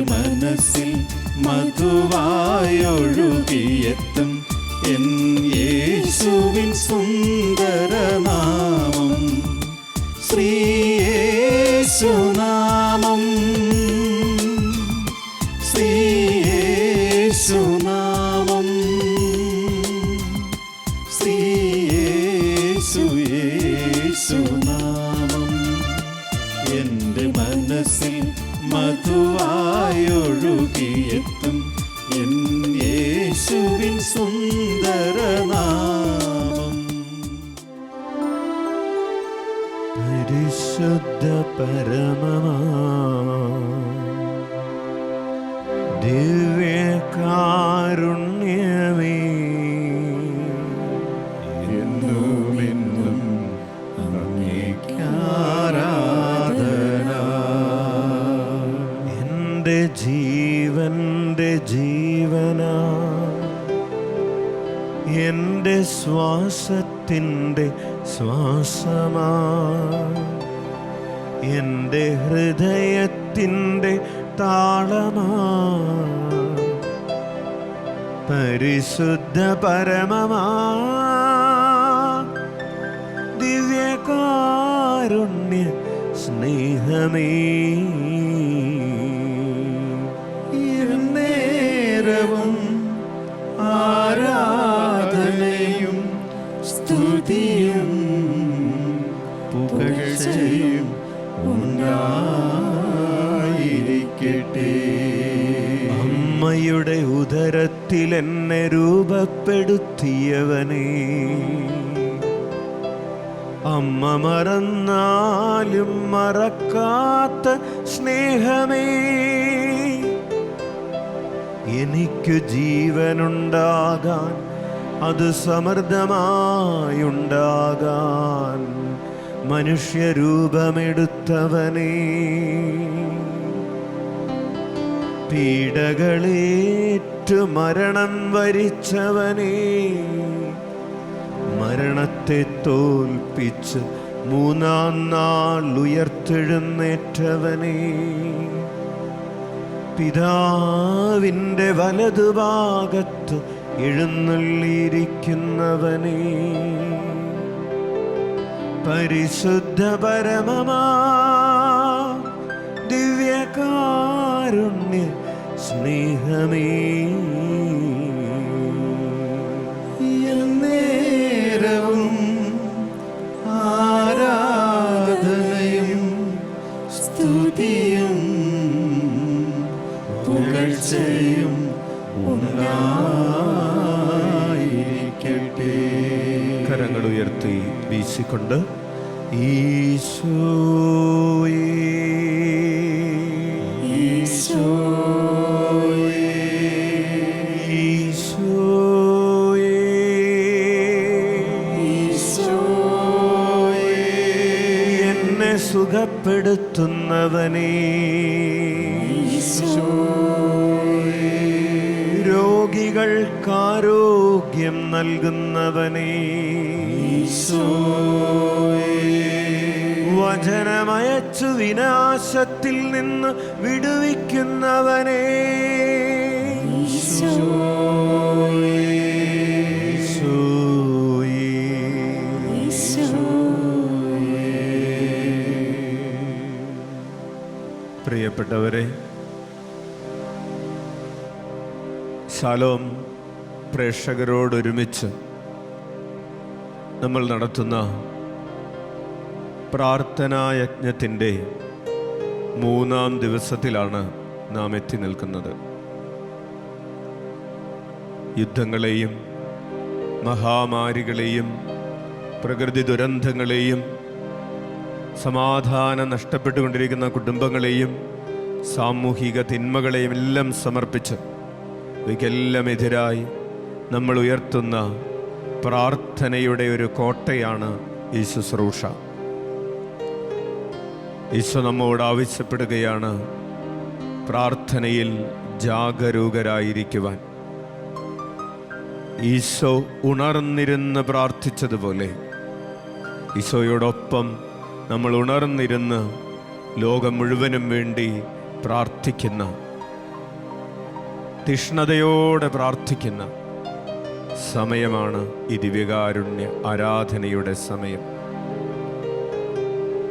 മനസ്സിൽ മധുവായൊഴുകിയെത്തും. എൻ യേശുവിൻ സുന്ദരനാമം ശ്വാസത്തിന്റെ ശ്വാസമാ. എന്റെ ഹൃദയത്തിന്റെ താളമാ. പരിശുദ്ധ പരമമാ. പുകഴ്ചയും ഉണ്ടായിരിക്കട്ടെ അമ്മയുടെ ഉദരത്തിൽ എന്നെ രൂപപ്പെടുത്തിയവനെ. അമ്മ മറന്നാലും മറക്കാത്ത സ്നേഹമേ. എനിക്കു ജീവനുണ്ടാകാൻ അത് സമൃദ്ധമായുണ്ടാകാൻ മനുഷ്യരൂപമെടുത്തവനേ. പീഡകളേറ്റു മരണം വരിച്ചവനേ. മരണത്തെ തോൽപ്പിച്ച് മൂന്നാം നാൾ ഉയർത്തെഴുന്നേറ്റവനേ. പിതാവിന്റെ വലതുഭാഗത്ത് എഴുന്നള്ളിയിരിക്കുന്നവനേ. പരിശുദ്ധ പരമമാ ദിവ്യകാരുണ്യ സ്നേഹമേ. കരങ്ങൾ ഉയർത്തി വീശിക്കൊണ്ട് സുഖപ്പെടുത്തുന്നവനേ. രോഗികൾക്കാരോഗ്യം നൽകുന്നവനേ. വചനമയച്ചു വിനാശത്തിൽ നിന്ന് വിടുവിക്കുന്നവനേ. പ്രിയപ്പെട്ടവരെ ശാലോം പ്രേക്ഷകരോടൊരുമിച്ച് നമ്മൾ നടത്തുന്ന പ്രാർത്ഥനായജ്ഞത്തിന്റെ മൂന്നാം ദിവസത്തിലാണ് നാം എത്തി നിൽക്കുന്നത്. യുദ്ധങ്ങളെയും മഹാമാരികളെയും പ്രകൃതി ദുരന്തങ്ങളെയും സമാധാനം നഷ്ടപ്പെട്ടുകൊണ്ടിരിക്കുന്ന കുടുംബങ്ങളെയും സാമൂഹിക തിന്മകളെയും എല്ലാം സമർപ്പിച്ച് ഇവയ്ക്കെല്ലാം എതിരായി നമ്മൾ ഉയർത്തുന്ന പ്രാർത്ഥനയുടെ ഒരു കോട്ടയാണ് ഈ ശുശ്രൂഷ. ഈശോ നമ്മോട് ആവശ്യപ്പെടുകയാണ്. പ്രാർത്ഥനയിൽ ജാഗരൂകരായിരിക്കുവാൻ. ഈശോ ഉണർന്നിരുന്ന് പ്രാർത്ഥിച്ചതുപോലെ ഈശോയോടൊപ്പം നമ്മൾ ഉണർന്നിരുന്ന് ലോകം മുഴുവനും വേണ്ടി പ്രാർത്ഥിക്കുന്ന തീഷ്ണതയോടെ പ്രാർത്ഥിക്കുന്ന സമയമാണ് ഈ ദിവ്യകാരുണ്യ ആരാധനയുടെ സമയം.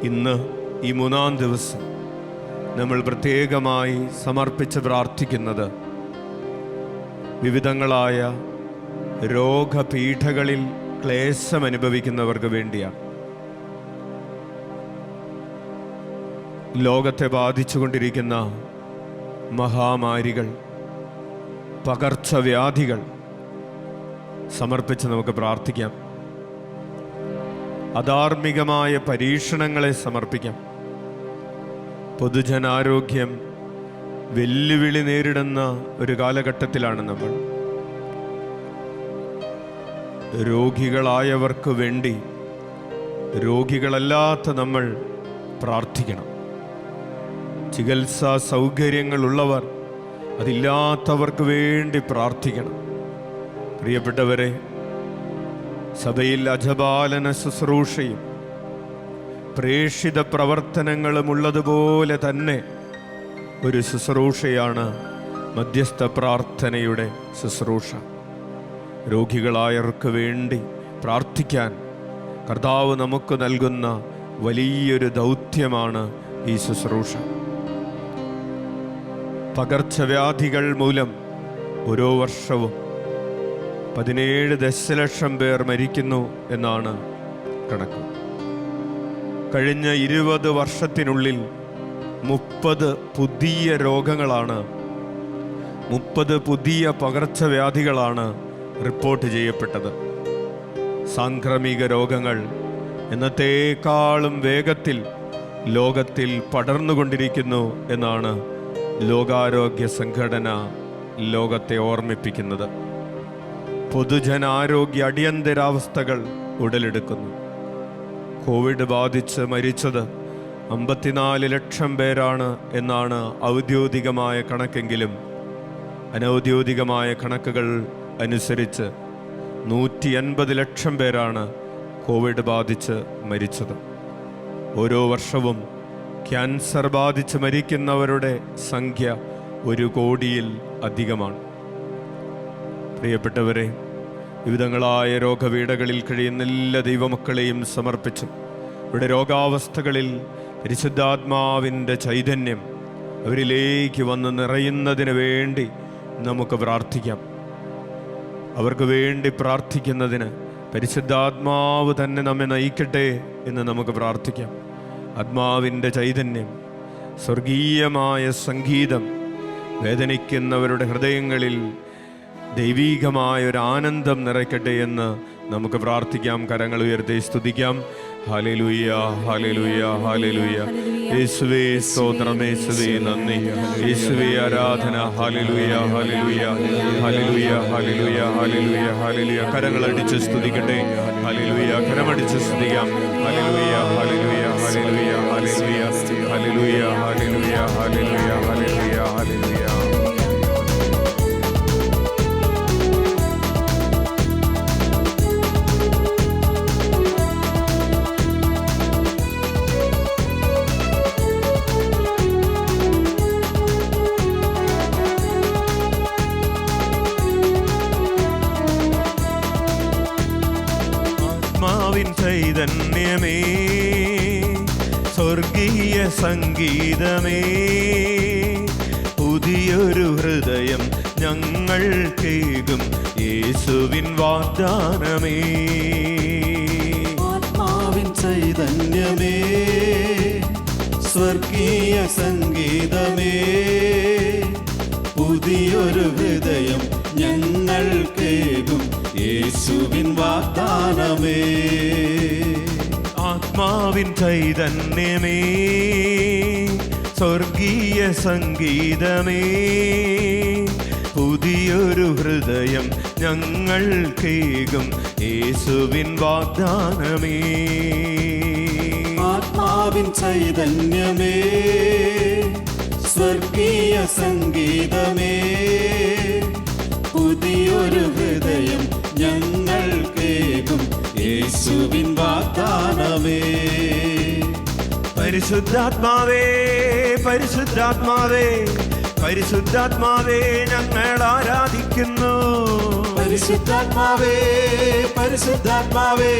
ഇന്ന് ഈ മൂന്നാം ദിവസം നമ്മൾ പ്രത്യേകമായി സമർപ്പിച്ച് പ്രാർത്ഥിക്കുന്നത് വിവിധങ്ങളായ രോഗപീഠകളിൽ ക്ലേശം അനുഭവിക്കുന്നവർക്ക് വേണ്ടിയാണ്. ലോകത്തെ ബാധിച്ചുകൊണ്ടിരിക്കുന്ന മഹാമാരികൾ പകർച്ചവ്യാധികൾ സമർപ്പിച്ച് നമുക്ക് പ്രാർത്ഥിക്കാം. അധാർമികമായ പരീക്ഷണങ്ങളെ സമർപ്പിക്കാം. പൊതുജനാരോഗ്യം വെല്ലുവിളി നേരിടുന്ന ഒരു കാലഘട്ടത്തിലാണ് നമ്മൾ. രോഗികളായവർക്ക് വേണ്ടി രോഗികളല്ലാത്ത നമ്മൾ പ്രാർത്ഥിക്കണം. ചികിത്സാ സൗകര്യങ്ങളുള്ളവർ അതില്ലാത്തവർക്ക് വേണ്ടി പ്രാർത്ഥിക്കണം. പ്രിയപ്പെട്ടവരെ സഭയിൽ അജപാലന ശുശ്രൂഷയും പ്രേഷിത പ്രവർത്തനങ്ങളും ഉള്ളതുപോലെ തന്നെ ഒരു ശുശ്രൂഷയാണ് മധ്യസ്ഥ പ്രാർത്ഥനയുടെ ശുശ്രൂഷ. രോഗികളായവർക്ക് വേണ്ടി പ്രാർത്ഥിക്കാൻ കർത്താവ് നമുക്ക് നൽകുന്ന വലിയൊരു ദൗത്യമാണ് ഈ ശുശ്രൂഷ. പകർച്ചവ്യാധികൾ മൂലം ഓരോ വർഷവും പതിനേഴ് ദശലക്ഷം പേർ മരിക്കുന്നു എന്നാണ് കണക്ക്. കഴിഞ്ഞ ഇരുപത് വർഷത്തിനുള്ളിൽ മുപ്പത് പുതിയ രോഗങ്ങളാണ്. മുപ്പത് പുതിയ പകർച്ചവ്യാധികളാണ് റിപ്പോർട്ട് ചെയ്യപ്പെട്ടത്. സാംക്രമിക രോഗങ്ങൾ എന്നത്തേക്കാളും വേഗത്തിൽ ലോകത്തിൽ പടർന്നുകൊണ്ടിരിക്കുന്നു എന്നാണ് ലോകാരോഗ്യ സംഘടന ലോകത്തെ ഓർമ്മിപ്പിക്കുന്നത്. പൊതുജനാരോഗ്യ അടിയന്തരാവസ്ഥകൾ ഉടലെടുക്കുന്നു. കോവിഡ് ബാധിച്ച് മരിച്ചത് അമ്പത്തിനാല് ലക്ഷം പേരാണ് എന്നാണ് ഔദ്യോഗികമായ കണക്കെങ്കിലും. അനൗദ്യോഗികമായ കണക്കുകൾ അനുസരിച്ച് നൂറ്റി അൻപത് ലക്ഷം പേരാണ് കോവിഡ് ബാധിച്ച് മരിച്ചത്. ഓരോ വർഷവും ക്യാൻസർ ബാധിച്ച് മരിക്കുന്നവരുടെ സംഖ്യ ഒരു കോടിയിൽ അധികമാണ്. പ്രിയപ്പെട്ടവരെ വിവിധങ്ങളായ രോഗപീഠകളിൽ കഴിയുന്ന എല്ലാ ദൈവമക്കളെയും സമർപ്പിച്ചു. ഇവിടെ രോഗാവസ്ഥകളിൽ പരിശുദ്ധാത്മാവിന്റെ ചൈതന്യം അവരിലേക്ക് വന്ന് നിറയുന്നതിന് വേണ്ടി നമുക്ക് പ്രാർത്ഥിക്കാം. അവർക്ക് വേണ്ടി പ്രാർത്ഥിക്കുന്നതിന് പരിശുദ്ധാത്മാവ് തന്നെ നമ്മെ നയിക്കട്ടെ എന്ന് നമുക്ക് പ്രാർത്ഥിക്കാം. ആത്മാവിന്റെ ചൈതന്യം സ്വർഗീയമായ സംഗീതം വേദനിക്കുന്നവരുടെ ഹൃദയങ്ങളിൽ ദൈവീകമായ ഒരു ആനന്ദം നിറയ്ക്കട്ടെ എന്ന് നമുക്ക് പ്രാർത്ഥിക്കാം. കരങ്ങൾ ഉയർത്തി സ്തുതിക്കാം. ഹാലലുയ്യ ഹാലലുയ്യ ഹാലലുയ്യ യേശുവേ സ്തോത്രം. യേശുവേ നന്ദി. യേശുവേ ആരാധന. ഹാലലുയ്യ ഹാലലുയ്യ ഹാലലുയ്യ ഹാലലുയ്യ ഹാലലുയ്യ കരങ്ങൾ അടിച്ച് സ്തുതിക്കട്ടെ. ഹലലുയ കരമടിച്ച് സ്തുതിക്കാം. ഹലലുയ ഹലലുയ ഹലലുയ ഹലലുയ ഹലലുയ ഹലലുയ ഹലലുയ ഹലലുയ ഹാലലുയ്യ സംഗീതമേ. പുതിയൊരു ഹൃദയം ഞങ്ങൾ കേകും യേശുവിൻ വാഗ്ദാനമേ. ആത്മാവിൻ ചൈതന്യമേ സ്വർഗീയ സംഗീതമേ. പുതിയൊരു ഹൃദയം ഞങ്ങൾ കേകും യേശുവിൻ വാഗ്ദാനമേ. ആത്മാവിൻ ചൈതന്യമേ സ്വർഗീയ സംഗീതമേ. പുതിയൊരു ഹൃദയം ഞങ്ങൾ കേകും യേശുവിൻ വാഗ്ദാനമേ. ആത്മാവിൻ ചൈതന്യമേ സ്വർഗീയ സംഗീതമേ. പുതിയൊരു ഹൃദയം ഞങ്ങൾ യേശുവിൻ വാഗ്ദാനമേ. പരിശുദ്ധാത്മാവേ പരിശുദ്ധാത്മാവേ പരിശുദ്ധാത്മാവേ ഞങ്ങൾ ആരാധിക്കുന്നു. പരിശുദ്ധാത്മാവേ പരിശുദ്ധാത്മാവേ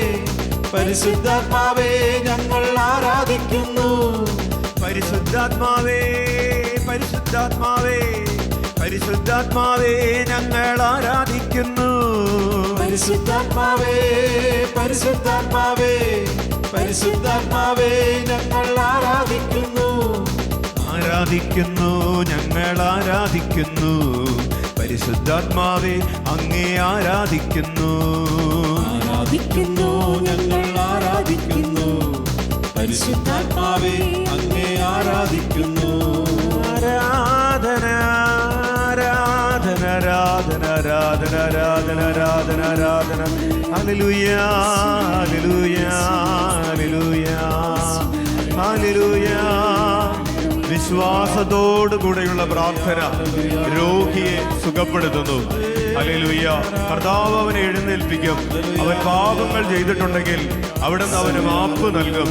പരിശുദ്ധാത്മാവേ ഞങ്ങൾ ആരാധിക്കുന്നു. പരിശുദ്ധാത്മാവേ പരിശുദ്ധാത്മാവേ പരിശുദ്ധാത്മാവേ ഞങ്ങൾ ആരാധിക്കുന്നു. പരിശുദ്ധാത്മാവേ പരിശുദ്ധാത്മാവേ പരിശുദ്ധാത്മാവേ ഞങ്ങൾ ആരാധിക്കുന്നു. ആരാധിക്കുന്നു ഞങ്ങൾ ആരാധിക്കുന്നു. പരിശുദ്ധാത്മാവേ അങ്ങേ ആരാധിക്കുന്നു. ആരാധിക്കുന്നു ഞങ്ങൾ ആരാധിക്കുന്നു. പരിശുദ്ധാത്മാവേ അങ്ങേ ആരാധിക്കുന്നു. ആരാധന ആരാധന ആരാധന ആരാധന ആരാധന ആരാധന ആരാധന ഹല്ലേലൂയ ഹല്ലേലൂയ ഹല്ലേലൂയ ഹല്ലേലൂയ വിശ്വാസത്തോടു കൂടെയുള്ള പ്രാർത്ഥന രോഗിയെ സുഖപ്പെടുത്തുന്നു. ഹല്ലേലൂയ കർത്താവ് അവനെ എഴുന്നേൽപ്പിക്കും. അവൻ പാപങ്ങൾ ചെയ്തിട്ടുണ്ടെങ്കിൽ അവിടുന്ന് അവന് മാപ്പ് നൽകും.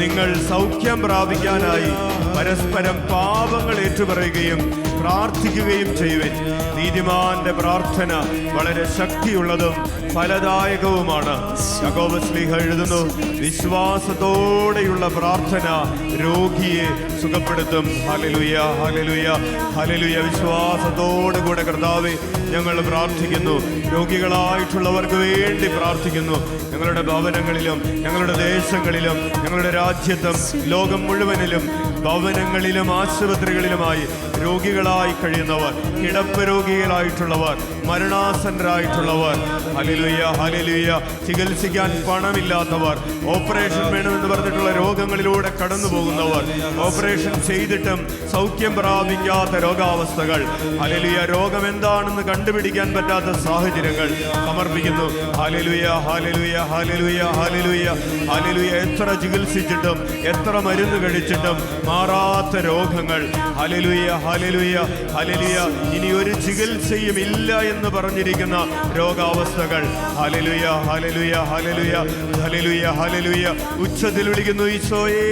നിങ്ങൾ സൗഖ്യം പ്രാപിക്കാനായി പരസ്പരം പാപങ്ങൾ ഏറ്റുപറയുകയും പ്രാർത്ഥിക്കുകയും ചെയ്യുവൻ. നീതിമാന്റെ പ്രാർത്ഥന വളരെ ശക്തിയുള്ളതും ഫലദായകവുമാണ്. യഹോവസ്ലീഹ എഴുതുന്നു വിശ്വാസത്തോടെയുള്ള പ്രാർത്ഥന രോഗിയെ സുഖപ്പെടുത്തും. ഹലലുയ ഹലലുയ ഹലലുയ വിശ്വാസത്തോടു കൂടെ കർത്താവെ ഞങ്ങൾ പ്രാർത്ഥിക്കുന്നു. രോഗികളായിട്ടുള്ളവർക്ക് വേണ്ടി പ്രാർത്ഥിക്കുന്നു. ഞങ്ങളുടെ ഭവനങ്ങളിലും ഞങ്ങളുടെ ദേശങ്ങളിലും ഞങ്ങളുടെ രാജ്യത്തും ലോകം മുഴുവനിലും ഭവനങ്ങളിലും ആശുപത്രികളിലുമായി രോഗികളായി കഴിയുന്നവർ കിടപ്പ് രോഗികളായിട്ടുള്ളവർ മരണാസന്നരായിട്ടുള്ളവർ ഹലിലുയ ഹലിലുയ ചികിത്സിക്കാൻ പണമില്ലാത്തവർ ഓപ്പറേഷൻ വേണമെന്ന് പറഞ്ഞിട്ടുള്ള രോഗങ്ങളിലൂടെ കടന്നു പോകുന്നവർ ഓപ്പറേഷൻ ചെയ്തിട്ടും സൗഖ്യം പ്രാപിക്കാത്ത രോഗാവസ്ഥകൾ. ഹലിലുയ രോഗം എന്താണെന്ന് കണ്ടുപിടിക്കാൻ പറ്റാത്ത സാഹചര്യങ്ങൾ സമർപ്പിക്കുന്നു. ഹലിലുയ ഹലിലുയ ഹലിലുയ ഹലിലുയ ഹലിലുയ എത്ര ചികിത്സിച്ചിട്ടും എത്ര മരുന്ന് കഴിച്ചിട്ടും മാറാത്ത രോഗങ്ങൾ. ഹലലുയ ഹലലുയ ഹലലുയ ഇനി ഒരു ചികിത്സയും ഇല്ല എന്ന് പറഞ്ഞിരിക്കുന്ന രോഗാവസ്ഥകൾ. ഹലലുയ ഹലലുയ ഹലലുയ ഹലലുയ ഹലലുയ ഉച്ചത്തിൽ വിളിക്കുന്നു ഈശോയേ.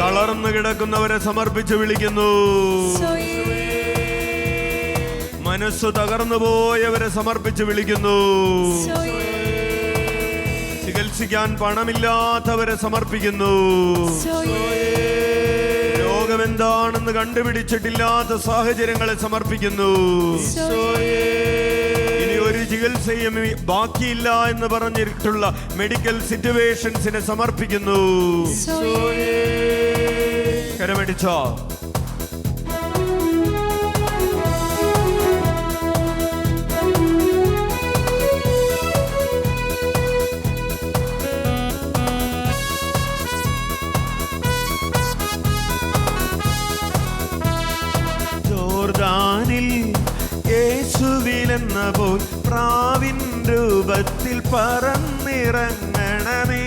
തളർന്നു കിടക്കുന്നവരെ സമർപ്പിച്ച് വിളിക്കുന്നു. മനസ്സു തകർന്നു പോയവരെ സമർപ്പിച്ച് വിളിക്കുന്നു. ചികിത്സിക്കാൻ പണമില്ലാത്തവരെ സമർപ്പിക്കുന്നു. രോഗമെന്താണെന്ന് കണ്ടുപിടിച്ചിട്ടില്ലാത്ത സാഹചര്യങ്ങളെ സമർപ്പിക്കുന്നു. ഇനി ഒരു ചികിത്സയും ബാക്കിയില്ല എന്ന് പറഞ്ഞിട്ടുള്ള മെഡിക്കൽ സിറ്റുവേഷൻസിനെ സമർപ്പിക്കുന്നു. കരമടിച്ചോ? ജോർദാനിൽ യേശുവിലെന്ന പോൽ പ്രാവിൻ രൂപത്തിൽ പറന്നിറങ്ങണമേ.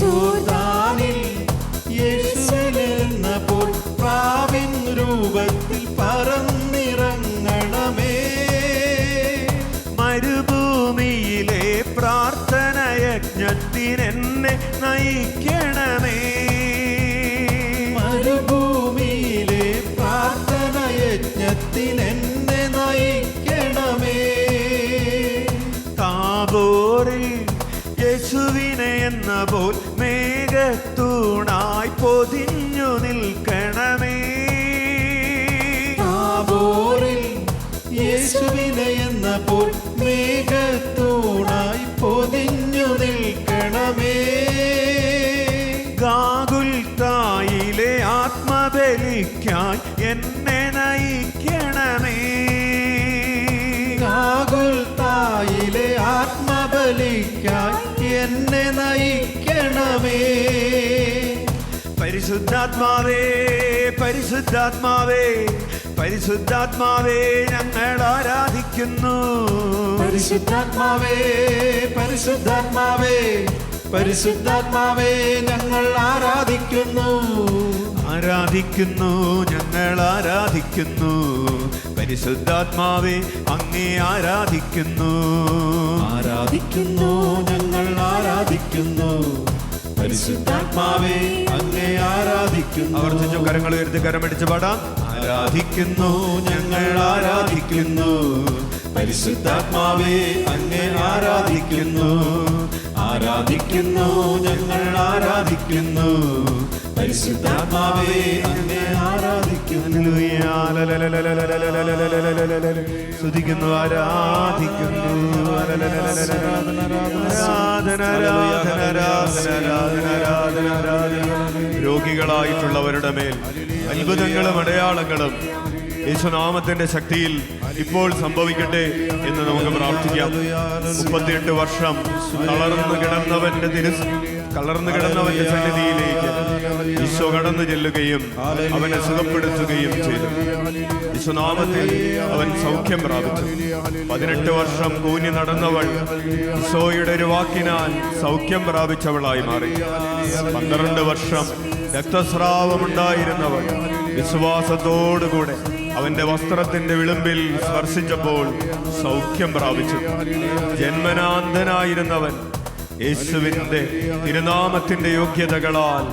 ജോർദാനിൽ ആത്മബലിക്കായി എന്നെ നയിക്കണമേ. കാകുൽ തായിലെ ആത്മബലിക്കായി എന്നെ നയിക്കണമേ. പരിശുദ്ധാത്മാവേ പരിശുദ്ധാത്മാവേ പരിശുദ്ധാത്മാവേ ഞങ്ങൾ ആരാധിക്കുന്നു. പരിശുദ്ധാത്മാവേ പരിശുദ്ധാത്മാവേ പരിശുദ്ധാത്മാവേ ഞങ്ങൾ ആരാധിക്കുന്നു. ആരാധിക്കുന്നു ഞങ്ങൾ ആരാധിക്കുന്നു. പരിശുദ്ധാത്മാവേ അങ്ങേ ആരാധിക്കുന്നു. ആരാധിക്കുന്നു ഞങ്ങൾ ആരാധിക്കുന്നു. പരിശുദ്ധാത്മാവേ അങ്ങേ ആരാധിക്കുന്നു. ആവർത്തിച്ചു കരങ്ങൾ ഉയർത്തി കരമടിച്ച് പാടാം. ആരാധിക്കുന്നു ഞങ്ങൾ ആരാധിക്കുന്നു. പരിശുദ്ധാത്മാവേ അങ്ങേ ആരാധിക്കുന്നു. ആരാധിക്കുന്നു ഞങ്ങൾ ആരാധിക്കുന്നു. ആരാധിക്കുന്നു ആരാധിക്കുന്നു. രോഗികളായിട്ടുള്ളവരുടെ മേൽ അത്ഭുതങ്ങളും അടയാളങ്ങളും യേശുനാമത്തിന്റെ ശക്തിയിൽ ഇപ്പോൾ സംഭവിക്കട്ടെ എന്ന് നമുക്ക് പ്രാർത്ഥിക്കാം മുപ്പത്തിയെട്ട് വർഷം തളർന്നു കിടന്നവന്റെ തിരു തളർന്നു കിടന്നവന്റെ സന്നിധിയിലേക്ക് ഈശോ കടന്നു ചെല്ലുകയും അവനെ സുഖപ്പെടുത്തുകയും ചെയ്തു. ഈശോനാമത്തിൽ അവൻ സൗഖ്യം പ്രാപിച്ചു. പതിനെട്ട് വർഷം കൂനി നടന്നവൾ ഈശോയുടെ ഒരു വാക്കിനാൽ സൗഖ്യം പ്രാപിച്ചവളായി മാറി. പന്ത്രണ്ട് വർഷം രക്തസ്രാവമുണ്ടായിരുന്നവൾ വിശ്വാസത്തോടുകൂടെ അവന്റെ വസ്ത്രത്തിന്റെ വിളിമ്പിൽ സ്പർശിച്ചപ്പോൾ സൗഖ്യം പ്രാപിച്ചു. ജന്മനാന്തനായിരുന്നവൻ യേശുവിന്റെ തിരുനാമത്തിന്റെ യോഗ്യതകളാൽ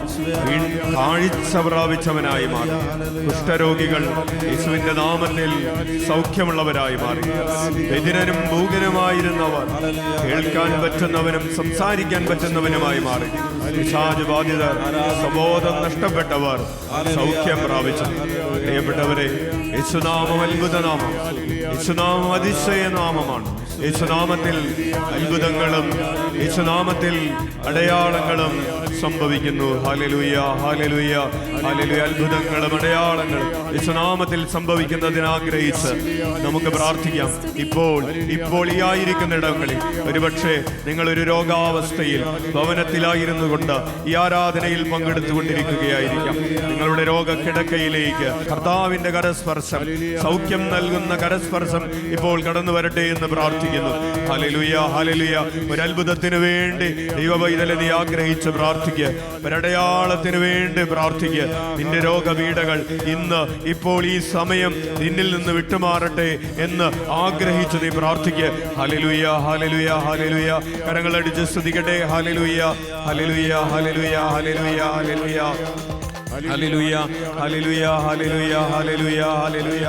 കാഴ്ച പ്രാപിച്ചവനായി മാറി. കുഷ്ഠരോഗികൾ യേശുവിന്റെ നാമത്തിൽ സൗഖ്യമുള്ളവരായി മാറി. ബദിരനും ഭൂകനുമായിരുന്നവർ കേൾക്കാൻ പറ്റുന്നവനും സംസാരിക്കാൻ പറ്റുന്നവനുമായി മാറി. പിശാച് ബാധിതർ സ്വബോധം നഷ്ടപ്പെട്ടവർ സൗഖ്യം പ്രാപിച്ചു പ്രിയപ്പെട്ടവരെ യേശുനാമം അത്ഭുതനാമം. യേശുനാമം അതിശയ നാമമാണ് യേശുനാമത്തിൽ അത്ഭുതങ്ങളും യേശുനാമത്തിൽ അടയാളങ്ങളും സംഭവിക്കുന്നു. ഹാലലുയ ഹാലലുയ ഹാലലുയ അത്ഭുതങ്ങളും അടയാളങ്ങളും യേശുനാമത്തിൽ സംഭവിക്കുന്നതിനാഗ്രഹിച്ച് നമുക്ക് പ്രാർത്ഥിക്കാം. ഇപ്പോൾ ഇപ്പോൾ ഈ ആയിരിക്കുന്ന ഇടങ്ങളിൽ ഒരുപക്ഷെ നിങ്ങൾ ഒരു രോഗാവസ്ഥയിൽ ഭവനത്തിലായിരുന്നു കൊണ്ട് ഈ ആരാധനയിൽ പങ്കെടുത്തുകൊണ്ടിരിക്കുകയായിരിക്കാം. നിങ്ങളുടെ രോഗക്കിടക്കയിലേക്ക് കർത്താവിന്റെ കരസ്പർശം സൗഖ്യം നൽകുന്ന കരസ്പർശം ഇപ്പോൾ കടന്നു വരട്ടെ എന്ന് പ്രാർത്ഥിക്കുന്നു. ഹലലുയ ഹലലുയ ഒരു അത്ഭുതത്തിന് വേണ്ടി ദൈവവൈതല നീ ആഗ്രഹിച്ച് പ്രാർത്ഥിക്കുക ഒരടയാളത്തിന് വേണ്ടി പ്രാർത്ഥിക്കുക നിന്റെ രോഗപീഠകൾ ഇന്ന് ഇപ്പോൾ ഈ സമയം നിന്നിൽ നിന്ന് വിട്ടുമാറട്ടെ എന്ന് ആഗ്രഹിച്ച് നീ പ്രാർത്ഥിക്കുക ഹലലുയ ഹലലുയ ഹലലുയ കരങ്ങളടിച്ച് സ്തുതിക്കട്ടെ. ഹലലുയ ഹലലുയ ഹലലുയ ഹലലുയ ഹലലുയ ഹല്ലേലൂയ ഹല്ലേലൂയ ഹല്ലേലൂയ ഹല്ലേലൂയ ഹല്ലേലൂയ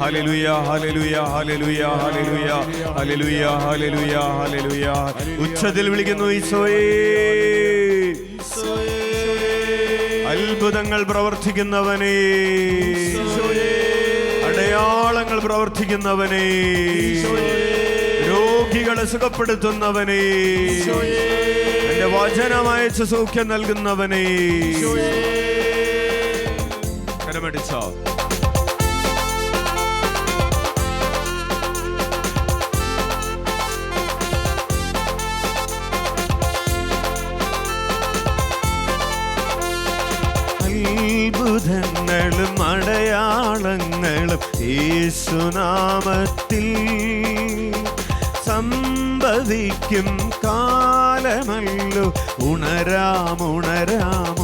ഹല്ലേലൂയ ഹല്ലേലൂയ ഹല്ലേലൂയ ഹല്ലേലൂയ ഹല്ലേലൂയ ഹല്ലേലൂയ ഹല്ലേലൂയ ഉച്ചത്തിൽ വിളിക്കുന്നു ഈശോയേ അത്ഭുതങ്ങൾ പ്രവർത്തിക്കുന്നവനേ അടയാളങ്ങൾ പ്രവർത്തിക്കുന്നവനേ രോഗികളെ സുഖപ്പെടുത്തുന്നവനേ എന്റെ വചനമയച്ച് സൗഖ്യം നൽകുന്നവനേ കരമടിച്ചോ അത്ഭുതങ്ങളും അടയാളങ്ങളും യേശുനാമത്തിൽ സംഭവിക്കും കാലമല്ലോ. ഉണരാമുണരാമുണരാ ഉണരാം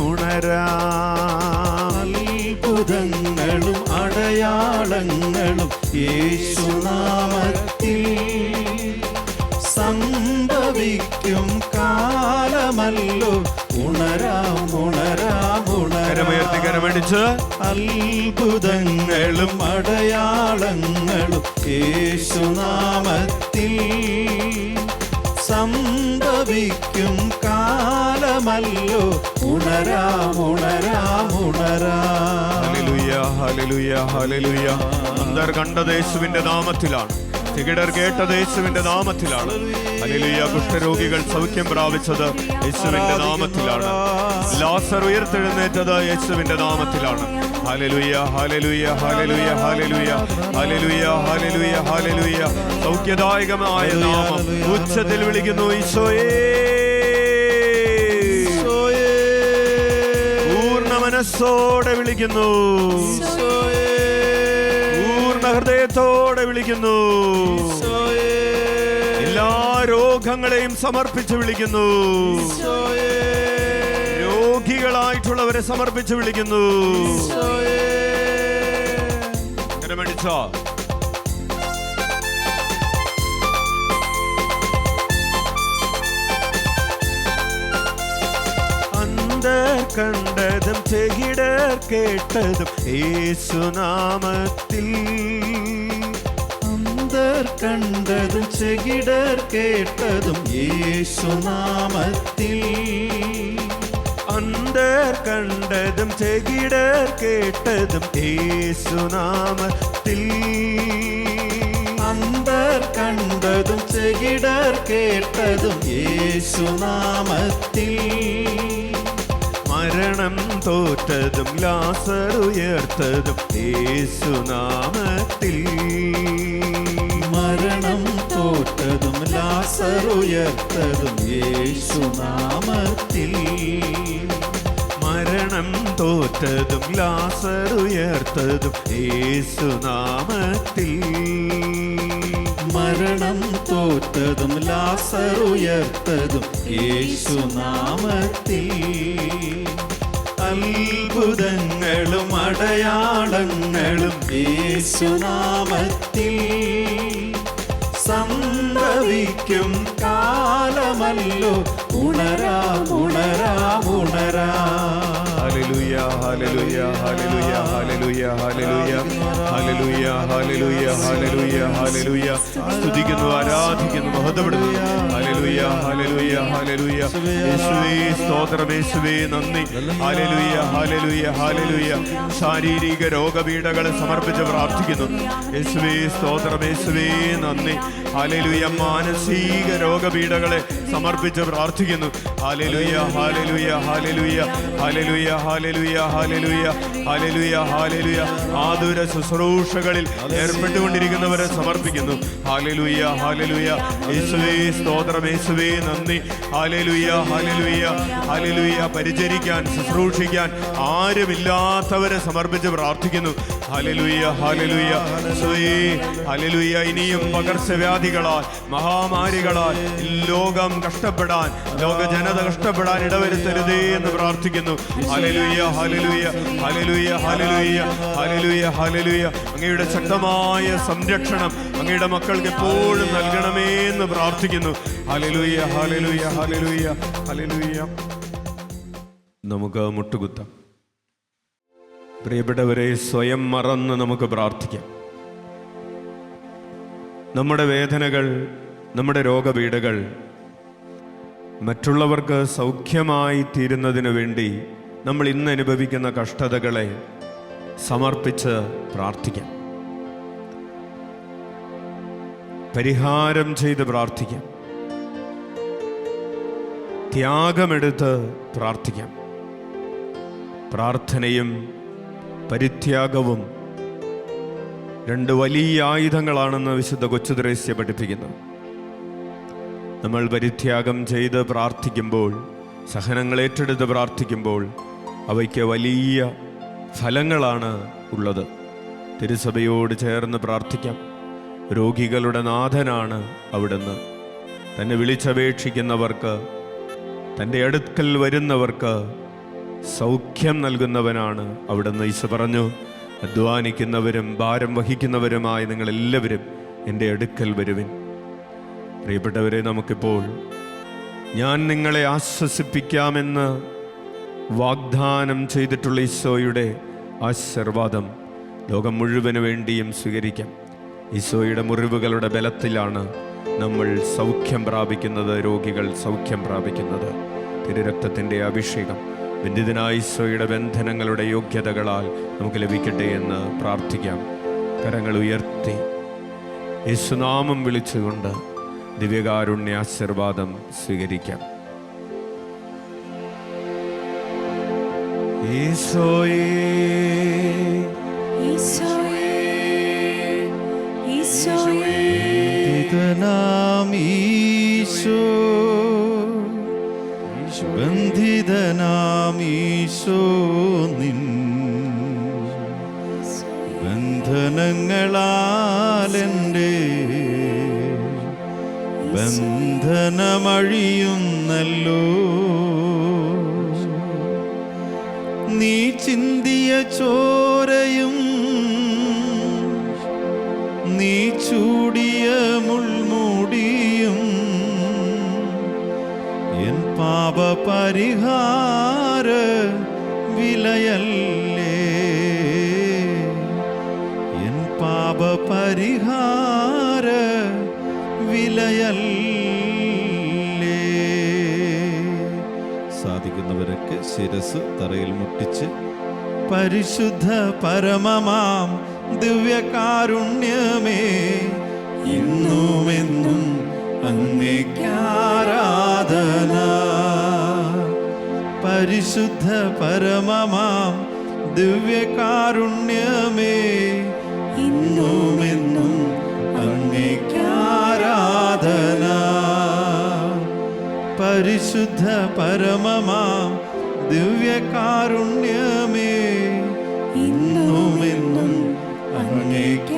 ഉണരാം. അടയാളങ്ങളും യേശുനാമത്തിൽ സംഭവിക്കും കാലമല്ലോ. ഉണരാം ഉണരാം കരമുയർത്തി ഉണരാം. കരമടിച്ച് അത്ഭുതങ്ങളും അടയാളങ്ങളും യേശുനാമത്തിൽ സംഭവിക്കും കാലമല്ലോ. അന്തർ കണ്ട നാമത്തിലാണ്. തികിടർ കേട്ട യേശുവിന്റെ നാമത്തിലാണ്. അലിലുയ കുഷ്ഠരോഗികൾ സൗഖ്യം പ്രാപിച്ചത് യേശുവിന്റെ നാമത്തിലാണ്. ലാസർ ഉയർത്തെഴുന്നേറ്റത് യേശുവിന്റെ നാമത്തിലാണ്. ഹാലലുയ ഹാലലുയ ഹാലലുയ ഹാലലുയ ഹാലലുയ ഹാലലുയ ഹാലലുയ സൗഖ്യദായകമായ നാമം. ഉച്ചത്തിൽ വിളിക്കുന്നു ഈശോയേ. മനസ്സോടെ വിളിക്കുന്നു. പൂർണ ഹൃദയത്തോടെ വിളിക്കുന്നു. എല്ലാ രോഗങ്ങളെയും സമർപ്പിച്ച് വിളിക്കുന്നു. രോഗികളായിട്ടുള്ളവരെ സമർപ്പിച്ച് വിളിക്കുന്നു. കരമടിച്ചോ അന്തർ കണ്ടതും ചെകിടർ കേട്ടതും യേശുനാമത്തിൽ അന്തർ കണ്ടതും ചെകിടർ കേട്ടതും യേശുനാമത്തിൽ അന്തർ കണ്ടതും ചെകിടർ കേട്ടതും യേശുനാമത്തിൽ അന്തർ കണ്ടതും ചെകിടർ കേട്ടതും യേശുനാമത്തിൽ മരണം തോറ്റതും ലാസറുയർത്തതും യേശുനാമത്തിൽ. മരണം തോറ്റതും ലാസറുയർത്തതും യേശുനാമത്തിൽ. മരണം തോറ്റതും ലാസറുയർത്തതും യേശുനാമത്തിൽ. മരണം തോറ്റതും ലാസറുയർത്തതും യേശുനാമത്തിൽ. അത്ഭുതങ്ങളും അടയാളങ്ങളും യേശുനാമത്തിൽ. സംഭവിക്കും കാലമല്ലോ. ഉണരാ ഉണരാ ഉണരാം. സ്തുതിക്കുന്നു ആരാധിക്കുന്നു മഹത്വപ്പെടുന്നു. ഹല്ലേലൂയ. യേശുവേ സ്തോത്രം യേശുവേ നന്ദി. ഹല്ലേലൂയ ഹല്ലേലൂയ ഹല്ലേലൂയ. ശാരീരിക രോഗപീഠകളെ സമർപ്പിച്ച് പ്രാർത്ഥിക്കുന്നു. യേശുവേ സ്തോത്രം യേശുവേ നന്ദി. ഹല്ലേലൂയ മാനസിക രോഗപീഠകളെ സമർപ്പിച്ച് പ്രാർത്ഥിക്കുന്നു. ഹാലലുയ ഹാലലുയ ഹാലലുയ ഹാലലുയ ഹാലലുയ ഹാലലുയ ഹാലലുയ ഹാലലുയ ആതുര ശുശ്രൂഷകളിൽ ഏർപ്പെട്ടുകൊണ്ടിരിക്കുന്നവരെ സമർപ്പിക്കുന്നു. ഹാലലുയ ഹാലലുയ യേശുവേ സ്തോത്രം. യേശുവേ നന്ദി. ഹാലലുയ ഹാലലുയ ഹാലലുയ പരിചരിക്കാൻ ശുശ്രൂഷിക്കാൻ ആരുമില്ലാത്തവരെ സമർപ്പിച്ച് പ്രാർത്ഥിക്കുന്നു. ഇനിയും പകർച്ചവ്യാധികളാൽ മഹാമാരികളാൽ ലോകം കഷ്ടപ്പെടാൻ ലോക ജനത കഷ്ടപ്പെടാൻ ഇടവരുത്തരുതേ എന്ന് പ്രാർത്ഥിക്കുന്നു. ഹലലുയ ഹലലുയ ഹലലുയ ഹലലുയ ഹലലുയ ഹലലുയ അങ്ങയുടെ ശക്തമായ സംരക്ഷണം അങ്ങയുടെ മക്കൾക്ക് എപ്പോഴും നൽകണമേ എന്ന് പ്രാർത്ഥിക്കുന്നു. ഹലലുയ ഹലലുയ ഹലലുയ ഹലലുയ നമുക്ക് മുട്ടുകുത്താം. പ്രിയപ്പെട്ടവരെ സ്വയം മറന്ന് നമുക്ക് പ്രാർത്ഥിക്കാം. നമ്മുടെ വേദനകൾ നമ്മുടെ രോഗപീഠകൾ മറ്റുള്ളവർക്ക് സൗഖ്യമായി തീരുന്നതിനു വേണ്ടി നമ്മൾ ഇന്ന് അനുഭവിക്കുന്ന കഷ്ടതകളെ സമർപ്പിച്ച് പ്രാർത്ഥിക്കാം. പരിഹാരം ചെയ്ത് പ്രാർത്ഥിക്കാം. ത്യാഗമെടുത്ത് പ്രാർത്ഥിക്കാം. പ്രാർത്ഥനയും പരിത്യാഗവും രണ്ട് വലിയ ആയുധങ്ങളാണെന്ന് വിശുദ്ധ കൊച്ചുദ്രേസ്യ പഠിപ്പിക്കുന്നു. നമ്മൾ പരിത്യാഗം ചെയ്ത് പ്രാർത്ഥിക്കുമ്പോൾ സഹനങ്ങൾ ഏറ്റെടുത്ത് പ്രാർത്ഥിക്കുമ്പോൾ അവയ്ക്ക് വലിയ ഫലങ്ങളാണ് ഉള്ളത്. തിരുസഭയോട് ചേർന്ന് പ്രാർത്ഥിക്കാം. രോഗികളുടെ നാഥനാണ് അവിടുന്ന്. തന്നെ വിളിച്ചപേക്ഷിക്കുന്നവർക്ക് തന്റെ അടുക്കൽ വരുന്നവർക്ക് സൗഖ്യം നൽകുന്നവനാണ് അവിടുന്ന് ഈശ പറഞ്ഞു അധ്വാനിക്കുന്നവരും ഭാരം വഹിക്കുന്നവരുമായ നിങ്ങളെല്ലാവരും എന്റെ അടുക്കൽ വരുവിൻ. പ്രിയപ്പെട്ടവരെ നമുക്കിപ്പോൾ ഞാൻ നിങ്ങളെ ആശ്വസിപ്പിക്കാമെന്ന് വാഗ്ദാനം ചെയ്തിട്ടുള്ള ഈശോയുടെ ആശീർവാദം ലോകം മുഴുവൻ വേണ്ടിയും സ്വീകരിക്കാം. ഈശോയുടെ മുറിവുകളുടെ ബലത്തിലാണ് നമ്മൾ സൗഖ്യം പ്രാപിക്കുന്നത് രോഗികൾ സൗഖ്യം പ്രാപിക്കുന്നത്. തിരുരക്തത്തിന്റെ അഭിഷേകം ബന്ധിതനായ ഈശോയുടെ ബന്ധനങ്ങളുടെ യോഗ്യതകളാൽ നമുക്ക് ലഭിക്കട്ടെ എന്ന് പ്രാർത്ഥിക്കാം. കരങ്ങൾ ഉയർത്തി. യേശുനാമം വിളിച്ചുകൊണ്ട് ദിവ്യകാരുണ്യ ആശീർവാദം സ്വീകരിക്കാം. ഈശോയേ. ഈശോയേ. ഈശോയേ. ഈശോയേ ഈശോ. ബന്ധിതനാം ഈശോ നിൻ ബന്ധനങ്ങളാലെന്റെ ബന്ധനമഴിയുന്നല്ലോ. നീ ചിന്തിയ ചോരയും പാപപരിഹാര വിലയല്ലേ? എൻ പാപപരിഹാര വിലയല്ലേ? സാധിക്കുന്നവരൊക്കെ ശിരസ് തറയിൽ മുട്ടിച്ച് പരിശുദ്ധ പരമമാം ദിവ്യകാരുണ്യമേ. ഇന്നുമെന്നും അങ്ങേക്കാരാധന പരിശുദ്ധ പരമമാം ദിവ്യകാരുണ്യമേ. ഇന്നുമെന്നും അങ്ങേക്കാരാധന പരിശുദ്ധ പരമമാം ദിവ്യകാരുണ്യമേ. ഇന്നുമെന്നും അങ്ങേക്കാരാധന